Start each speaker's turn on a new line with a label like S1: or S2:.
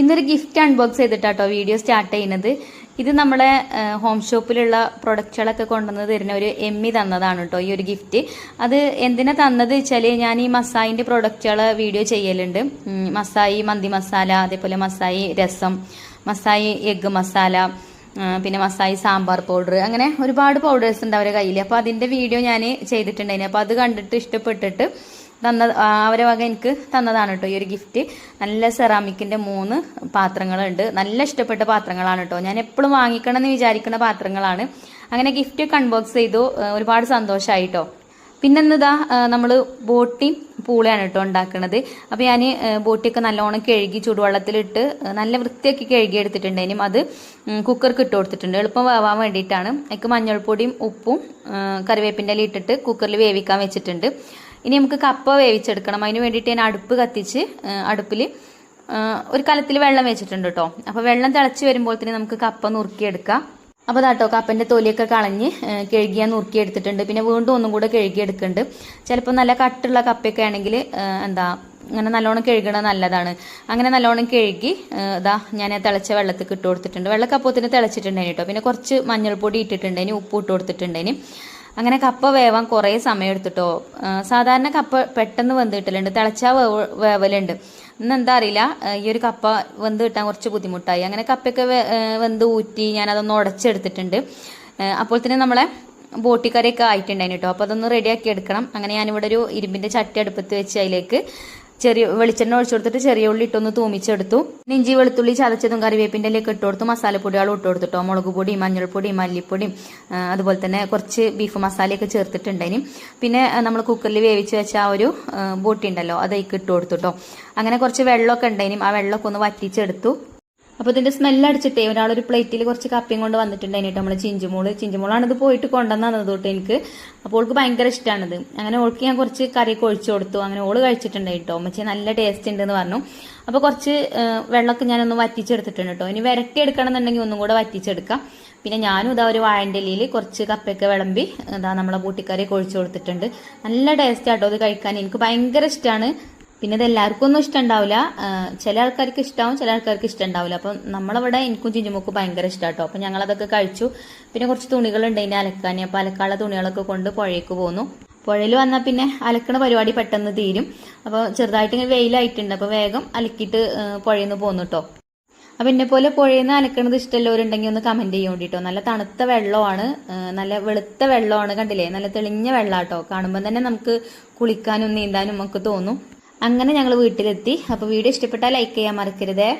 S1: ഇന്നൊരു gift unbox ചെയ്തിട്ടാട്ടോ video start ചെയ്യുന്നത്. ഇത് നമ്മളെ ഹോം ഷോപ്പിലുള്ള പ്രൊഡക്റ്റുകളൊക്കെ കൊണ്ടുവന്ന് തരുന്ന ഒരു എമ്മി തന്നതാണ് കേട്ടോ ഈ ഒരു ഗിഫ്റ്റ് അത് എന്തിനാ തന്നത് വെച്ചാൽ ഞാൻ ഈ മസായിന്റെ പ്രൊഡക്റ്റുകൾ വീഡിയോ ചെയ്യലുണ്ട്. മസായി മന്തി മസാല അതേപോലെ മസായി രസം മസായി എഗ്ഗ് മസാല പിന്നെ മസായി സാമ്പാർ പൗഡർ അങ്ങനെ ഒരുപാട് പൗഡേഴ്സ് ഉണ്ട് അവരുടെ കയ്യിൽ അപ്പോൾ അതിന്റെ വീഡിയോ ഞാൻ ചെയ്തിട്ടുണ്ടായിരുന്നു. അപ്പോൾ അത് കണ്ടിട്ട് ഇഷ്ടപ്പെട്ടിട്ട് തന്ന അവരെ വക എനിക്ക് തന്നതാണ് കേട്ടോ ഈ ഒരു ഗിഫ്റ്റ് നല്ല സെറാമിക്കിന്റെ മൂന്ന് പാത്രങ്ങളുണ്ട്. നല്ല ഇഷ്ടപ്പെട്ട പാത്രങ്ങളാണ് കേട്ടോ. ഞാൻ എപ്പോഴും വാങ്ങിക്കണം എന്ന് വിചാരിക്കുന്ന പാത്രങ്ങളാണ്. അങ്ങനെ ഗിഫ്റ്റ് കൺബോക്സ് ചെയ്തു. ഒരുപാട് സന്തോഷമായി കേട്ടോ. പിന്നെ എന്നതാ നമ്മൾ ബോട്ടി പൂളയാണ് കേട്ടോ ഉണ്ടാക്കുന്നത് അപ്പോൾ ഞാൻ ബോട്ടിയൊക്കെ നല്ലോണം കഴുകി ചൂടുവെള്ളത്തിലിട്ട് നല്ല വൃത്തിയാക്കി കഴുകി എടുത്തിട്ടുണ്ടേനും അത് ഉം, കുക്കർക്ക് ഇട്ട് കൊടുത്തിട്ടുണ്ട്. എളുപ്പം വേവാൻ വേണ്ടിയിട്ടാണ്. എനിക്ക് മഞ്ഞൾപ്പൊടിയും ഉപ്പും കറിവേപ്പിന്റെ ഇട്ടിട്ട് കുക്കറിൽ വേവിക്കാൻ വെച്ചിട്ടുണ്ട്. ഇനി നമുക്ക് കപ്പ വേവിച്ചെടുക്കണം. അതിന് വേണ്ടിയിട്ട് ഞാൻ അടുപ്പ് കത്തിച്ച് അടുപ്പിൽ ഒരു കലത്തിൽ വെള്ളം വെച്ചിട്ടുണ്ട് കേട്ടോ അപ്പോൾ വെള്ളം തിളച്ച് വരുമ്പോൾ തന്നെ നമുക്ക് കപ്പ നുറുക്കിയെടുക്കാം. അപ്പോൾ അതാട്ടോ കപ്പന്റെ തൊലിയൊക്കെ കളഞ്ഞ് കഴുകിയ നുറുക്കി എടുത്തിട്ടുണ്ട് പിന്നെ വീണ്ടും ഒന്നും കൂടെ കഴുകിയെടുക്കുന്നുണ്ട്. ചിലപ്പോൾ നല്ല കട്ടുള്ള കപ്പയൊക്കെ ആണെങ്കിൽ എന്താ അങ്ങനെ നല്ലോണം കഴുകണ നല്ലതാണ്. അങ്ങനെ നല്ലോണം കഴുകി ഇതാ ഞാൻ തിളച്ച വെള്ളത്തിൽ ഇട്ട് കൊടുത്തിട്ടുണ്ട്. വെള്ളക്കപ്പത്തിന് തിളച്ചിട്ടുണ്ടായിരുന്നു കേട്ടോ പിന്നെ കുറച്ച് മഞ്ഞൾപ്പൊടി ഇട്ടിട്ടുണ്ടായിന് ഉപ്പ് ഇട്ട് കൊടുത്തിട്ടുണ്ടേനി അങ്ങനെ കപ്പ വേവാൻ കുറേ സമയം എടുത്തിട്ടോ സാധാരണ കപ്പ പെട്ടെന്ന് വെന്ത് കിട്ടലുണ്ട് തിളച്ചാ വേവ് വേവലുണ്ട്. ഇന്ന് എന്താ അറിയില്ല ഈ ഒരു കപ്പ വെന്ത് കിട്ടാൻ കുറച്ച് ബുദ്ധിമുട്ടായി. അങ്ങനെ കപ്പയൊക്കെ വെന്ത് ഊറ്റി ഞാൻ അതൊന്ന് ഉടച്ചെടുത്തിട്ടുണ്ട്. അപ്പോൾ തന്നെ നമ്മളെ ബോട്ടിക്കറിയൊക്കെ ആയിട്ടുണ്ടായിരുന്നു കേട്ടോ അപ്പോൾ അതൊന്ന് റെഡിയാക്കി എടുക്കണം. അങ്ങനെ ഞാനിവിടെ ഒരു ഇരുമ്പിന്റെ ചട്ടി അടുപ്പത്ത് വെച്ച് അതിലേക്ക് ചെറിയ വെളിച്ചെണ്ണ ഒഴിച്ചു കൊടുത്തിട്ട് ചെറിയ ഉള്ളി ഇട്ടൊന്ന് തൂമിച്ചെടുത്തു. ഇഞ്ചി വെളുത്തുള്ളി ചതച്ചതും കറിവേപ്പിന്റെ ഇലയൊക്കെ ഇട്ട് കൊടുത്തു. മസാലപ്പൊടികളും ഇട്ട് കൊടുത്തിട്ടോ. മുളക് പൊടിയും മഞ്ഞൾപ്പൊടിയും മല്ലിപ്പൊടിയും അതുപോലെ തന്നെ കുറച്ച് ബീഫ് മസാലയൊക്കെ ചേർത്തിട്ടുണ്ടേനും പിന്നെ നമ്മൾ കുക്കറിൽ വേവിച്ച് വെച്ച ആ ഒരു ബോട്ടി ഉണ്ടല്ലോ അതൊക്കെ ഇട്ട് കൊടുത്തുട്ടോ അങ്ങനെ കുറച്ച് വെള്ളമൊക്കെ ഉണ്ടായിനും ആ വെള്ളമൊക്കെ ഒന്ന് വറ്റിച്ചെടുത്തു. അപ്പോൾ ഇതിന്റെ സ്മെല്ല് അടിച്ചിട്ടേ ഒരാളൊരു പ്ലേറ്റിൽ കുറച്ച് കപ്പയും കൊണ്ട് വന്നിട്ടുണ്ടായിരുന്നു നമ്മൾ ചിഞ്ചുമോൾ. ചിഞ്ചുമോളാണ് ഇത് പോയിട്ട് കൊണ്ടുവന്നത് തൊട്ട് എനിക്ക്. അപ്പോൾ ഓൾക്ക് ഭയങ്കര ഇഷ്ടമാണിത് അങ്ങനെ ഓൾക്ക് ഞാൻ കുറച്ച് കറിയൊക്കെ ഒഴിച്ചു കൊടുത്തു. അങ്ങനെ ഓൾ കഴിച്ചിട്ടുണ്ടായി കേട്ടോ അമ്മച്ചി നല്ല ടേസ്റ്റ് ഉണ്ട് എന്ന് പറഞ്ഞു. അപ്പോൾ കുറച്ച് വെള്ളമൊക്കെ ഞാനൊന്ന് വറ്റിച്ചെടുത്തിട്ടുണ്ട് കേട്ടോ ഇനി വരട്ടി എടുക്കണം എന്നുണ്ടെങ്കിൽ ഒന്നും കൂടെ വറ്റിച്ചെടുക്കാം. പിന്നെ ഞാനും ഇതാ ഒരു വാഴന്റെ കുറച്ച് കപ്പയൊക്കെ വിളമ്പി ഇതാ നമ്മളെ ബൂട്ടിക്കറിയൊക്കെ ഒഴിച്ചു കൊടുത്തിട്ടുണ്ട്. നല്ല ടേസ്റ്റ് ആട്ടോ ഇത് കഴിക്കാൻ. എനിക്ക് ഭയങ്കര ഇഷ്ടമാണ് പിന്നെ ഇത് എല്ലാവർക്കും ഒന്നും ഇഷ്ടമുണ്ടാവില്ല ചില ആൾക്കാർക്ക് ഇഷ്ടമാവും ചില ആൾക്കാർക്ക് ഇഷ്ടമുണ്ടാവില്ല അപ്പം നമ്മളവിടെ എനിക്കും ചിഞ്ചുമുക്കും ഭയങ്കര ഇഷ്ടമാട്ടോ അപ്പം ഞങ്ങളതൊക്കെ കഴിച്ചു. പിന്നെ കുറച്ച് തുണികളുണ്ട് ഇനി അലക്കാൻ അപ്പം അലക്കാനുള്ള തുണികളൊക്കെ കൊണ്ട് പുഴയ്ക്ക് പോന്നു. പുഴയിൽ വന്നാൽ പിന്നെ അലക്കണ പരിപാടി പെട്ടെന്ന് തീരും. അപ്പോൾ ചെറുതായിട്ട് ഇങ്ങനെ വെയിലായിട്ടുണ്ട്. അപ്പോൾ വേഗം അലക്കിയിട്ട് പുഴയിൽ നിന്ന് പോന്നു കേട്ടോ അപ്പം എന്നെ പോലെ പുഴയിൽ നിന്ന് അലക്കണത് ഇഷ്ടമുള്ളവരുണ്ടെങ്കിൽ ഒന്ന് കമന്റ് ചെയ്യാൻ വേണ്ടിട്ടോ. നല്ല തണുത്ത വെള്ളമാണ്. നല്ല വെളുത്ത വെള്ളമാണ് കണ്ടില്ലേ? നല്ല തെളിഞ്ഞ വെള്ളാട്ടോ. കാണുമ്പോൾ തന്നെ നമുക്ക് കുളിക്കാനും നീന്താനും ഒക്കെ തോന്നും. അങ്ങനെ ഞങ്ങൾ വീട്ടിലെത്തി. അപ്പോൾ വീഡിയോ ഇഷ്ടപ്പെട്ടാൽ ലൈക്ക് ചെയ്യാൻ മറക്കരുതേ.